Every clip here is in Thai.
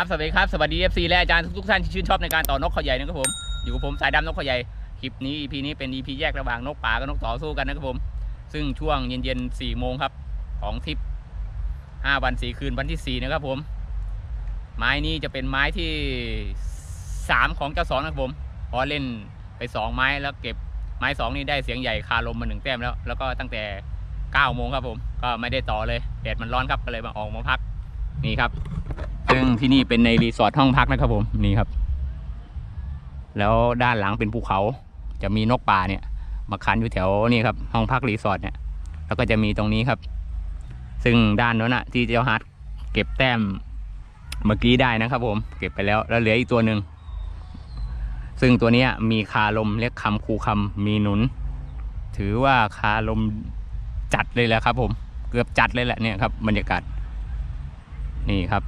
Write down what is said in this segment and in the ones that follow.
ครับสวัสดีครับสวัสดี FC และอาจารย์ทุกท่านที่ชื่นชอบในการต่อนกเขาใหญ่นะครับผมอยู่กับผมสายดำนกเขาใหญ่คลิปนี้ EP นี้เป็น EP แยกระหว่างนกป่ากับนกต่อสู้กันนะครับผม ซึ่งช่วงเย็นๆ4โมงครับ ของทริป5วัน4คืนวันที่4นะครับผม ไม้นี้จะเป็นไม้ที่3ของเจ้าสองนะครับผมพอเล่นไป2ไม้แล้วเก็บไม้2นี่ได้เสียงใหญ่คาลมมาหนึ่งแต้มแล้ว แล้วก็ตั้งแต่9โมงครับผม ก็ไม่ได้ต่อเลยแดดมันร้อนครับก็เลยมาออกมาพักนี่ครับ ซึ่งที่นี่เป็นในรีสอร์ทห้องพักนะครับผมนี่ครับ แล้วด้านหลังเป็นภูเขา จะมีนกป่าเนี่ย มาคันอยู่แถวนี่ครับห้องพักรีสอร์ทเนี่ย แล้วก็จะมีตรงนี้ครับ ซึ่งด้านโน้นอะที่เจ้าฮาร์ดเก็บแต้มเมื่อกี้ได้นะครับ ผม เก็บไปแล้วแล้วเหลืออีกตัวหนึ่งซึ่งตัวนี้มีคาลมเรียกคำคูคำมีหนุน ถือว่าคาลมจัดเลยแหละครับ ผมเกือบจัดเลยแหละเนี่ยครับ บรรยากาศนี่ครับ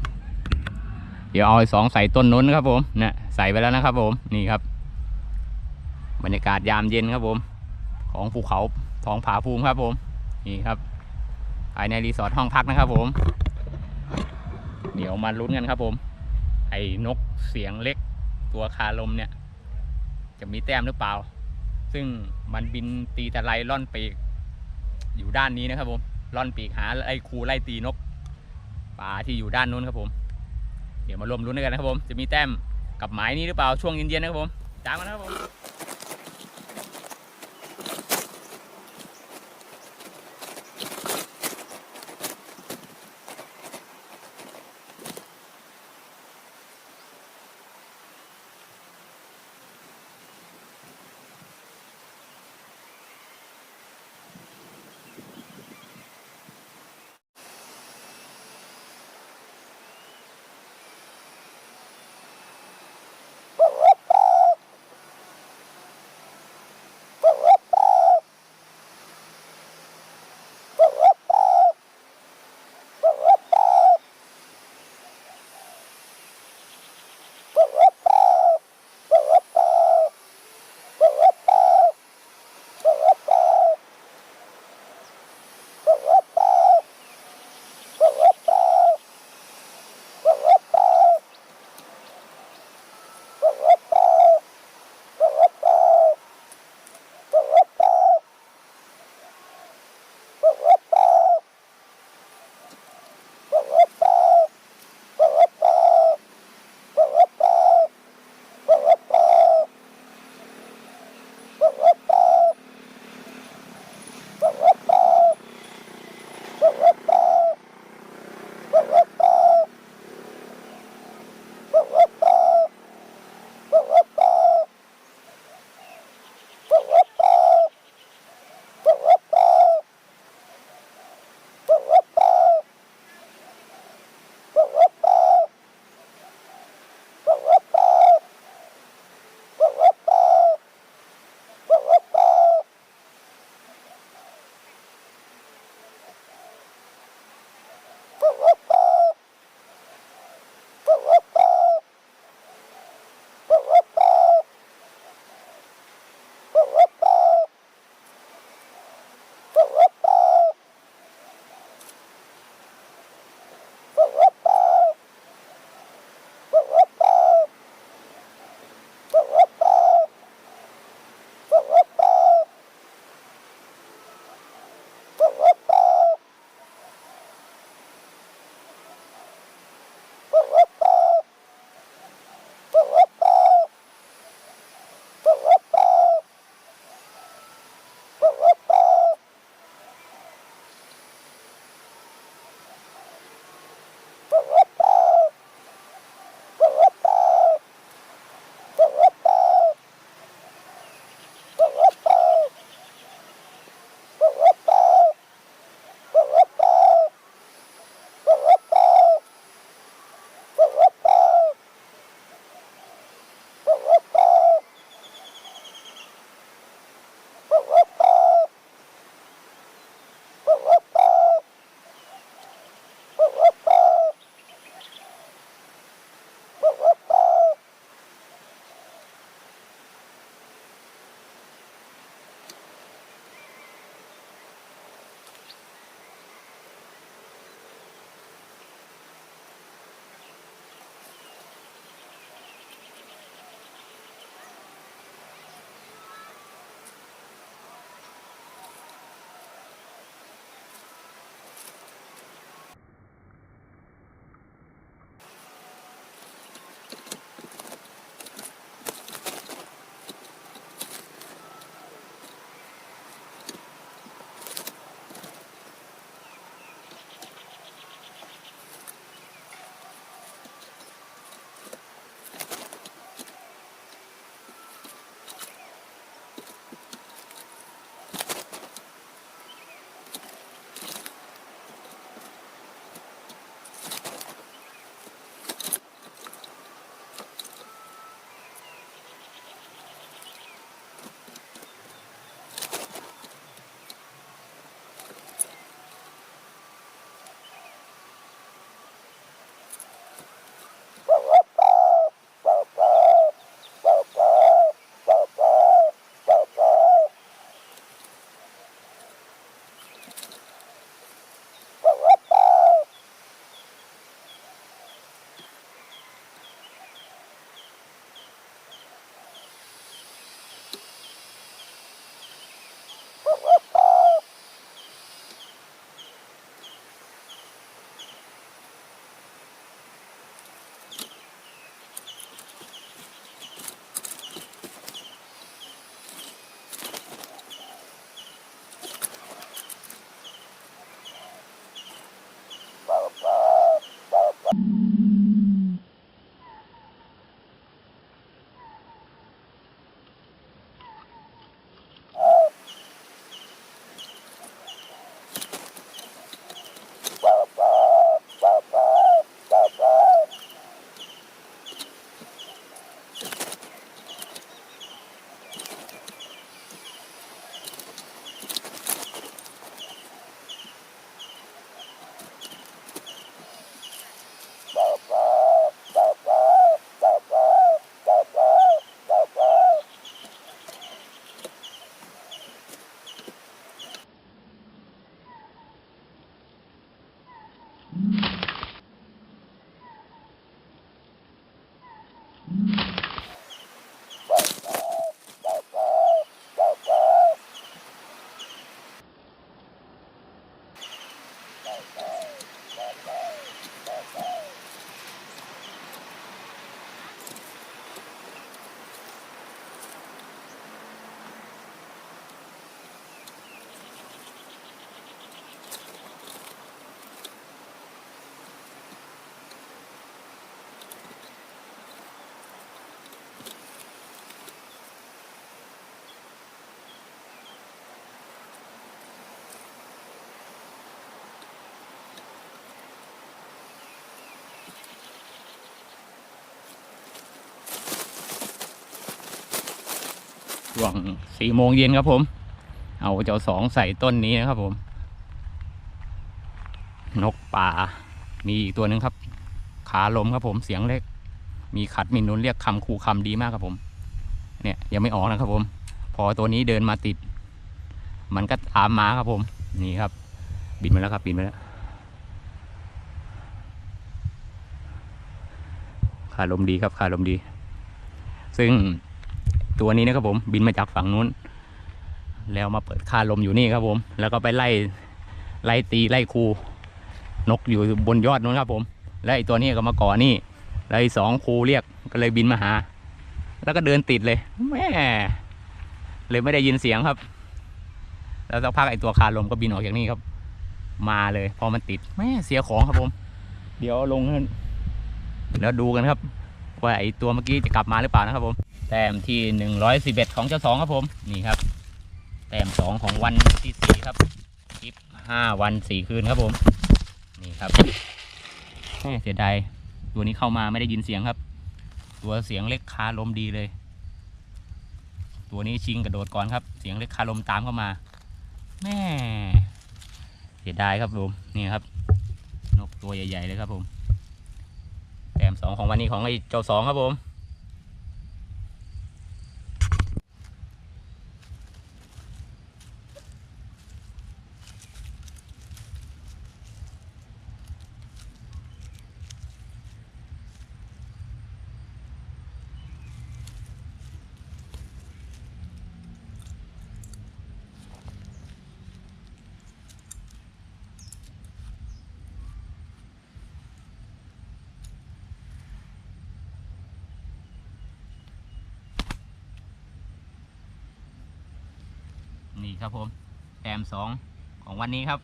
เดี๋ยวเอาไอ้สองใส่ต้นนู้นครับผมนี่ยใส่ไปแล้วนะครับผมนี่ครับ บรรยากาศยามเย็นครับผม ของภูเขาท้องผาภูมิครับผม นี่ครับภายในรีสอร์ทห้องพักนะครับผม เดี๋ยวมาลุ้นกันครับผม ไอ้นกเสียงเล็กตัวคาลมเนี่ย จะมีแต้มหรือเปล่า ซึ่งมันบินตีตะไลล่อนปีก อยู่ด้านนี้นะครับผมล่อนปีกหาไอ้ครูไล่ตีนกป่าที่อยู่ด้านนู้นครับผม เดี๋ยวมารวมรุ้นกันนะครับผม จะมีแต้มกับหมายนี้หรือเปล่าช่วงเย็นๆนะครับผมตามมานะครับผม ช่วงสี่โมงเย็นครับผม เอาเจ้าสองใส่ต้นนี้นะครับผม นกป่า มีอีกตัวหนึ่งครับ ขาลมครับผมเสียงเล็ก มีขัดมีนุนเรียกคำคูคำดีมากครับผม เนี่ยยังไม่ออกนะครับผม พอตัวนี้เดินมาติด มันก็ตามมาครับผม นี่ครับ บินมาแล้วครับบินมาแล้วขาลมดีครับขาลมดี ซึ่ง ตัวนี้นะครับผมบินมาจากฝั่งนู้น แล้วมาเปิดค่าลมอยู่นี่ครับผม แล้วก็ไปไล่ไล่ตีไล่คูนกอยู่บนยอดนู้นครับผมแล้วไอ้ตัวนี้ก็มาก่อนี่แล้วไอสองคูเรียกก็เลยบินมาหา แล้วก็เดินติดเลยแม่เลยไม่ได้ยินเสียงครับ แล้วสักพักไอ้ตัวคาลมก็บินออกจากนี่ครับ มาเลย พอมันติดแม่เสียของครับผม เดี๋ยวลงแล้วดูกันครับว่าไอ้ตัวเมื่อกี้จะกลับมาหรือเปล่านะครับผม แต้มที่หนึ่งร้อยสิบเอ็ดของเจ้าสองครับผมนี่ครับ แต้มสองของวันที่สี่ครับคลิปห้าวันสี่คืนครับผม นี่ครับแม่เสียดายตัวนี้เข้ามาไม่ได้ยินเสียงครับ ตัวเสียงเล็กคาลมดีเลย ตัวนี้ชิงกระโดดก่อนครับ เสียงเล็กคาลมตามเข้ามาแม่เสียดายครับผมนี่ครับ นกตัวใหญ่ ๆ เลยครับผมแต้มสองของวันนี้ของไอ้เจ้าสองครับผมี่ครับผมแต้มสองของวันนี้ครับ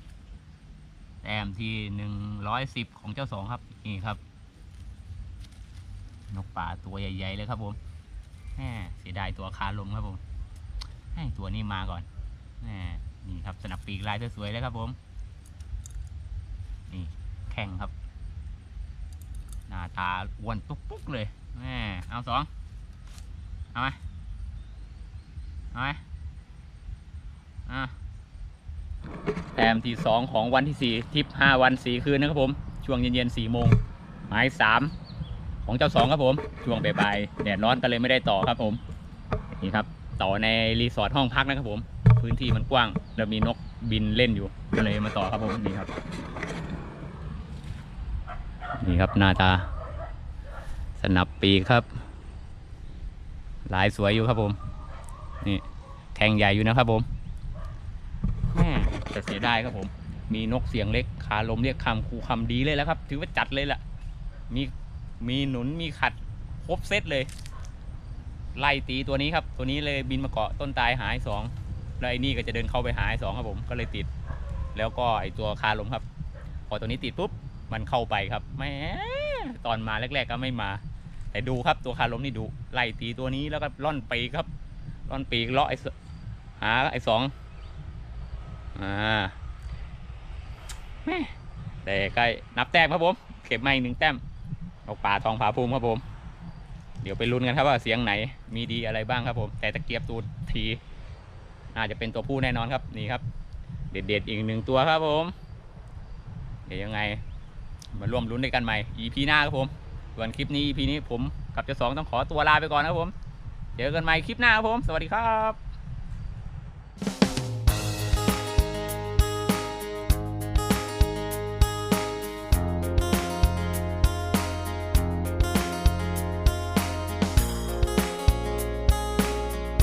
แต้มที่หนึ่งร้อยสิบของเจ้าสองครับนี่ครับ นกป่าตัวใหญ่ๆเลยครับผมแหมเสียดายตัวคาลมครับผมให้ตัวนี้มาก่อนแหมนี่ครับสนับปีกลายสวยๆเลยครับผมนี่แข่งครับ หน้าตาอ้วนตุ๊กๆเลยแหมเอาสองเอาไหมเอาไหม แต้มที่สองของวันที่สี่ทริปห้าวันสี่คืนนะครับผม ช่วงเย็นๆสี่โมงหมายสามของเจ้าสองครับผม ช่วงบ่ายๆแดดร้อนก็เลยไม่ได้ต่อครับผม นี่ครับ ต่อในรีสอร์ทห้องพักนะครับผม พื้นที่มันกว้าง แล้วมีนกบินเล่นอยู่ก็เลยมาต่อครับผมนี่ครับ นี่ครับหน้าตา สนับปีกครับ ลายสวยอยู่ครับผม นี่แข่งใหญ่อยู่นะครับผม แต่เสียดายครับผม มีนกเสียงเล็กขาลมเรียกคำคูคำดีเลยแล้วครับ ถือว่าจัดเลยแหละมีมีหนุนมีขัดครบเซตเลย ไล่ตีตัวนี้ครับ ตัวนี้เลยบินมาเกาะต้นตายหายสองแล้วไอ้นี่ก็จะเดินเข้าไปหายสองครับผมก็เลยติด แล้วก็ไอตัวคาลมครับ พอตัวนี้ติดปุ๊บมันเข้าไปครับแหม่ตอนมาแรก ๆ ก็ไม่มา แต่ดูครับตัวคาลมนี่ดูไล่ตีตัวนี้แล้วก็ล่อนปีกครับล่อนปีกเลาะไอ้หาไอ้สอง อ่าแม่แต่ใกล้นับแต้มครับผม เก็บมาอีกหนึ่งแต้มเอาป่าทองผาภูมิครับผม เดี๋ยวไปลุ้นกันครับว่าเสียงไหนมีดีอะไรบ้างครับผม แต่ตะเกียบตูดทีน่าจจะเป็นตัวผู้แน่นอนครับนี่ครับ เด็ดๆอีกหนึ่งตัวครับผม เดี๋ยวยังไง มาร่วมลุ้นด้วยกันใหม่ EP หน้าครับผมส่วนคลิปนี้ EP นี้ผมกับเจ้าสองต้องขอตัวลาไปก่อนครับผม เจอกันใหม่คลิปหน้าครับผม สวัสดีครับ